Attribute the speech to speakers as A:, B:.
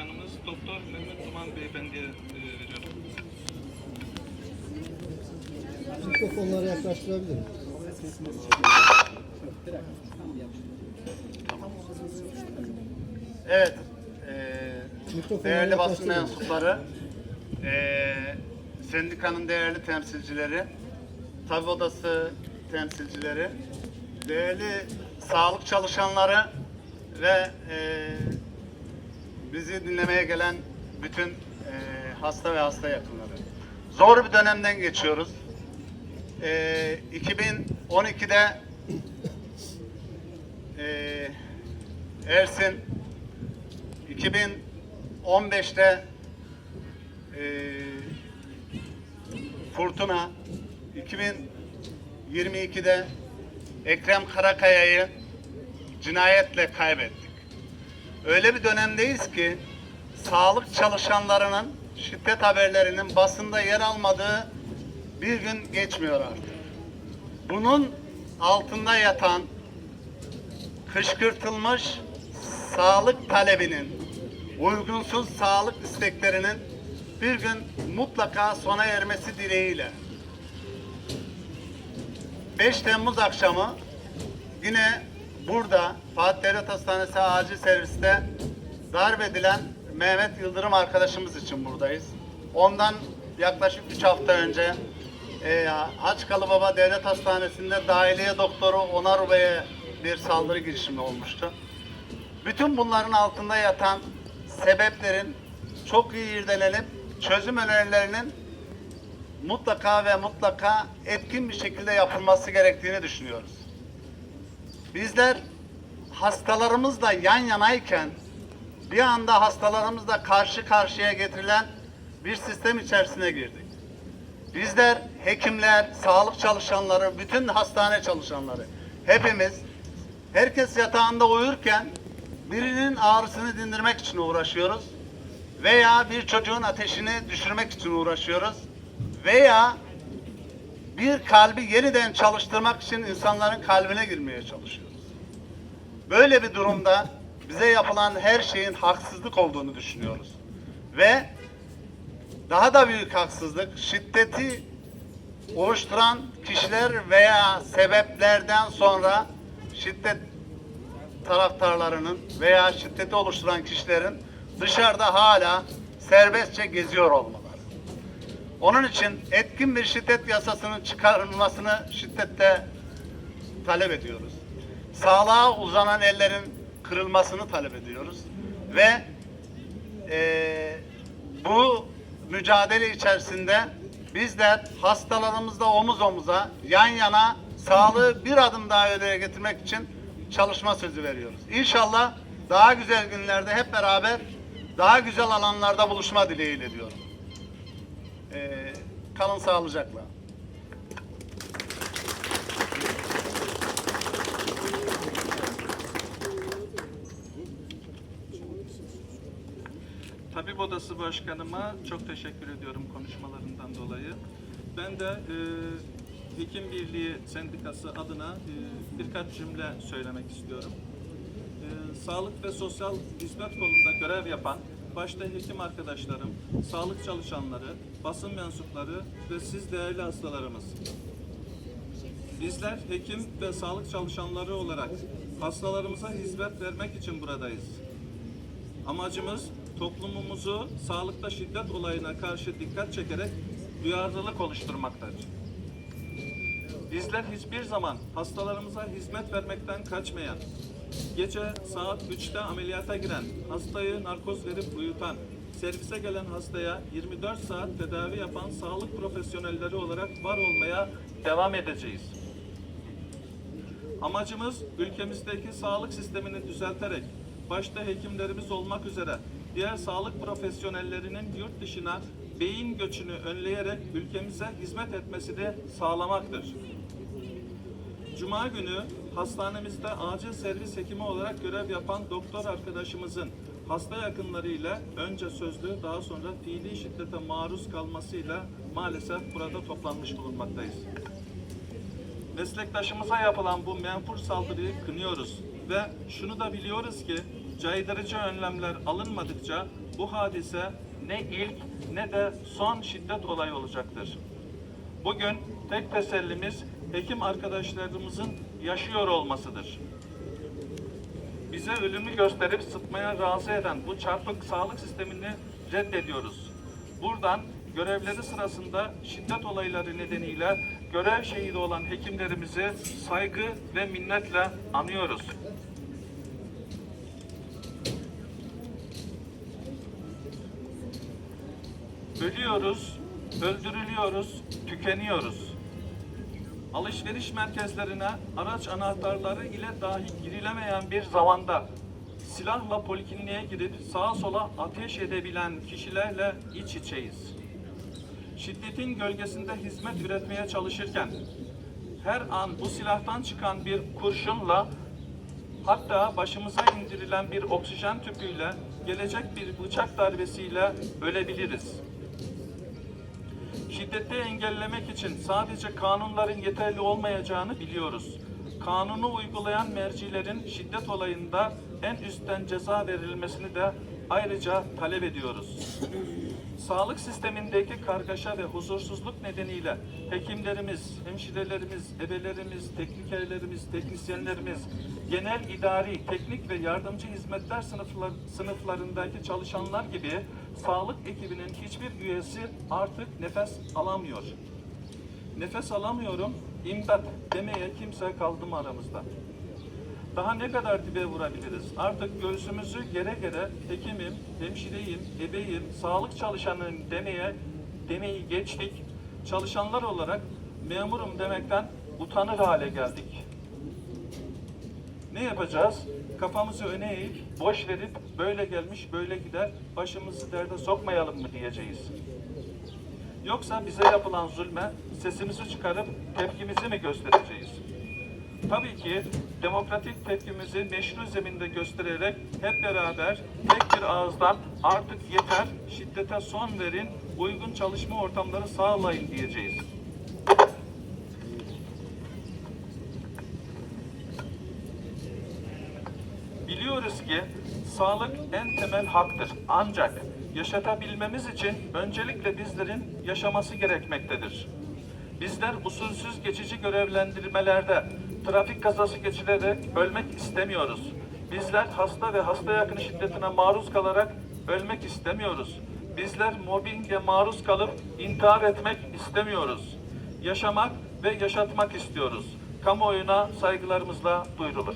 A: Başkanımız Doktor Mehmet Duman Beyefendi'ye e, veriyorum.
B: Mikrofonları yaklaştırabilir miyim?
C: Evet, eee,
B: Mikrofonları
C: değerli basın mensupları, eee, sendikanın değerli temsilcileri, tabip odası temsilcileri, değerli sağlık çalışanları ve eee, bizi dinlemeye gelen bütün eee, hasta ve hasta yakınları. Zor bir dönemden geçiyoruz. Eee 2012'de eee Ersin 2015'te eee Fırtına 2022'de Ekrem Karakaya'yı cinayetle kaybettik. Öyle bir dönemdeyiz ki sağlık çalışanlarının şiddet haberlerinin basında yer almadığı bir gün geçmiyor artık. Bunun altında yatan kışkırtılmış sağlık talebinin, uygunsuz sağlık isteklerinin bir gün mutlaka sona ermesi dileğiyle 5 Temmuz akşamı yine burada Fatih Devlet Hastanesi acil serviste darp edilen Mehmet Yıldırım arkadaşımız için buradayız. Ondan yaklaşık 3 hafta önce e, Haçkalı Baba Devlet Hastanesi'nde dahiliye doktoru Onar Bey'e bir saldırı girişimi olmuştu. Bütün bunların altında yatan sebeplerin çok iyi irdelenip çözüm önerilerinin mutlaka ve mutlaka etkin bir şekilde yapılması gerektiğini düşünüyoruz. Bizler hastalarımızla yan yanayken bir anda hastalarımızla karşı karşıya getirilen bir sistem içerisine girdik. Bizler hekimler, sağlık çalışanları, bütün hastane çalışanları hepimiz herkes yatağında uyurken birinin ağrısını dindirmek için uğraşıyoruz veya bir çocuğun ateşini düşürmek için uğraşıyoruz veya bir kalbi yeniden çalıştırmak için insanların kalbine girmeye çalışıyoruz. Böyle bir durumda bize yapılan her şeyin haksızlık olduğunu düşünüyoruz. Ve daha da büyük haksızlık şiddeti oluşturan kişiler veya sebeplerden sonra şiddet taraftarlarının veya şiddeti oluşturan kişilerin dışarıda hala serbestçe geziyor olmaları. Onun için etkin bir şiddet yasasının çıkarılmasını şiddette talep ediyoruz. Sağlığa uzanan ellerin kırılmasını talep ediyoruz. Ve eee, bu mücadele içerisinde bizler hastalarımızla omuz omuza, yan yana sağlığı bir adım daha öteye getirmek için çalışma sözü veriyoruz. İnşallah daha güzel günlerde hep beraber daha güzel alanlarda buluşma dileğiyle diyorum. Eee kalın sağlıcakla.
A: Tabip Odası Başkanıma çok teşekkür ediyorum konuşmalarından dolayı. Ben de e, Hekim Birliği Sendikası adına e, birkaç cümle söylemek istiyorum. E, sağlık ve sosyal hizmet kolunda görev yapan başta hekim arkadaşlarım, sağlık çalışanları, basın mensupları ve siz değerli hastalarımız. Bizler hekim ve sağlık çalışanları olarak hastalarımıza hizmet vermek için buradayız. Amacımız toplumumuzu sağlıkta şiddet olayına karşı dikkat çekerek duyarlılık oluşturmaktadır. Bizler hiçbir zaman hastalarımıza hizmet vermekten kaçmayan, gece saat 3'te ameliyata giren, hastayı narkoz verip uyutan, servise gelen hastaya 24 saat tedavi yapan sağlık profesyonelleri olarak var olmaya devam edeceğiz. Amacımız ülkemizdeki sağlık sistemini düzelterek başta hekimlerimiz olmak üzere diğer sağlık profesyonellerinin yurt dışına beyin göçünü önleyerek ülkemize hizmet etmesini sağlamaktır. Cuma günü hastanemizde acil servis hekimi olarak görev yapan doktor arkadaşımızın hasta yakınlarıyla önce sözlü daha sonra fiili şiddete maruz kalmasıyla maalesef burada toplanmış bulunmaktayız. Meslektaşımıza yapılan bu menfur saldırıyı kınıyoruz ve şunu da biliyoruz ki caydırıcı önlemler alınmadıkça bu hadise ne ilk ne de son şiddet olayı olacaktır. Bugün tek tesellimiz hekim arkadaşlarımızın yaşıyor olmasıdır. Bize ölümü gösterip sıtmaya razı eden bu çarpık sağlık sistemini reddediyoruz. Buradan görevleri sırasında şiddet olayları nedeniyle görev şehidi olan hekimlerimizi saygı ve minnetle anıyoruz. Ölüyoruz, öldürülüyoruz, tükeniyoruz. Alışveriş merkezlerine araç anahtarları ile dahi girilemeyen bir zamanda silahla polikliniğe girip sağa sola ateş edebilen kişilerle iç içeyiz. Şiddetin gölgesinde hizmet üretmeye çalışırken her an bu silahtan çıkan bir kurşunla hatta başımıza indirilen bir oksijen tüpüyle gelecek bir bıçak darbesiyle ölebiliriz. Şiddeti engellemek için sadece kanunların yeterli olmayacağını biliyoruz. Kanunu uygulayan mercilerin şiddet olayında en üstten ceza verilmesini de ayrıca talep ediyoruz. Sağlık sistemindeki kargaşa ve huzursuzluk nedeniyle hekimlerimiz, hemşirelerimiz, ebelerimiz, teknikerlerimiz, teknisyenlerimiz, genel idari, teknik ve yardımcı hizmetler sınıflar, sınıflarındaki çalışanlar gibi sağlık ekibinin hiçbir üyesi artık nefes alamıyor. Nefes alamıyorum, imdat demeye kimse kaldı mı aramızda? Daha ne kadar dibe vurabiliriz? Artık göğsümüzü gere gere hekimim, hemşireyim, ebeyim, sağlık çalışanıyım demeye demeyi geçtik. Çalışanlar olarak memurum demekten utanır hale geldik. Ne yapacağız? Kafamızı öne eğip, boş verip böyle gelmiş böyle gider, başımızı derde sokmayalım mı diyeceğiz. Yoksa bize yapılan zulme sesimizi çıkarıp tepkimizi mi göstereceğiz? Tabii ki demokratik tepkimizi meşru zeminde göstererek hep beraber tek bir ağızdan artık yeter, şiddete son verin, uygun çalışma ortamları sağlayın diyeceğiz. Biliyoruz ki sağlık en temel haktır. Ancak yaşatabilmemiz için öncelikle bizlerin yaşaması gerekmektedir. Bizler usulsüz geçici görevlendirmelerde trafik kazası geçirerek ölmek istemiyoruz. Bizler hasta ve hasta yakını şiddetine maruz kalarak ölmek istemiyoruz. Bizler mobbinge maruz kalıp intihar etmek istemiyoruz. Yaşamak ve yaşatmak istiyoruz. Kamuoyuna saygılarımızla duyurulur.